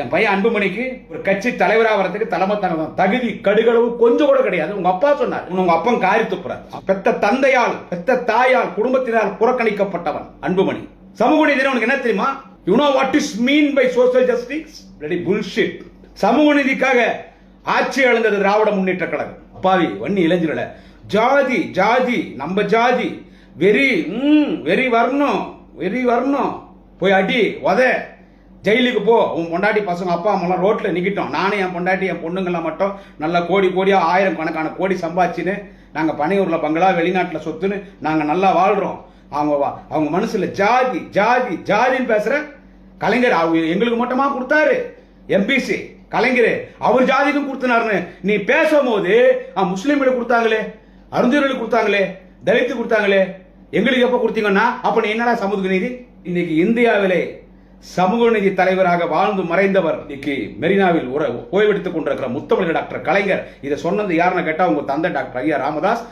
என் பையன் அன்புமணிக்கு ஒரு கட்சி தலைவராக வரதுக்கு தலைமை தன தகுதி கடுகளவு கொஞ்சம் கூட கிடையாது. உங்க அப்பா சொன்னார். உங்க அப்பன் காரி துப்புறார். பெத்த தந்தையால் பெத்த தாயால் குடும்பத்தினால் புறக்கணிக்கப்பட்டவன் அன்புமணி. சமூக நீதி உனக்கு என்ன தெரியுமா? You know what is mean by social justice ready bullshit சமூக நீதிக்காக ஆட்சி இழந்தது திராவிட முன்னேற்ற கழகம். அப்பாவி வன்னி இளைஞர்கள. ஜாதி ஜாதி நம்ம ஜாதி. வெறி ம் வெறி வரணும் வெறி வரணும். போய் அடி உத ஜெயிலுக்கு போ. உன் பொண்டாட்டி பசங்க அப்பா அம்மாலாம் ரோட்டில் நிற்கிட்டோம் நானும் என் பொண்டாட்டி என் பொண்ணுங்களாம் மட்டும் நல்லா கோடி கோடியாக ஆயிரம் கணக்கான கோடி சம்பாதிச்சுன்னு நாங்கள் பனையூரில் பங்களா வெளிநாட்டில் சொத்துன்னு நாங்கள் நல்லா வாழ்கிறோம் அவங்க வா- அவங்க மனசில் ஜாதி ஜாதி ஜாதின்னு பேசுகிற கலைஞர் அவர் எங்களுக்கு மட்டுமா கொடுத்தாரு? எம்பிசி கலைஞர் அவர் ஜாதிக்கும் கொடுத்தினாருன்னு. நீ பேசும்போது ஆ, முஸ்லீம்களுக்கு கொடுத்தாங்களே அருந்தர்களுக்கு கொடுத்தாங்களே தலித்து கொடுத்தாங்களே எங்களுக்கு எப்போ கொடுத்தீங்கன்னா அப்போ நீ என்னடா சமூக நீதி? இன்னைக்கு இந்தியாவிலே சமூக நீதி தலைவராக வாழ்ந்து மறைந்தவர் இன்னைக்கு மெரினாவில் ஒரு ஓய்வெடுத்துக் கொண்டிருக்கிற முத்தமிழ் டாக்டர் கலைஞர். இதை சொன்னது யாருன்னு கேட்டால் உங்க தந்தை டாக்டர் ஐயா ராமதாஸ்.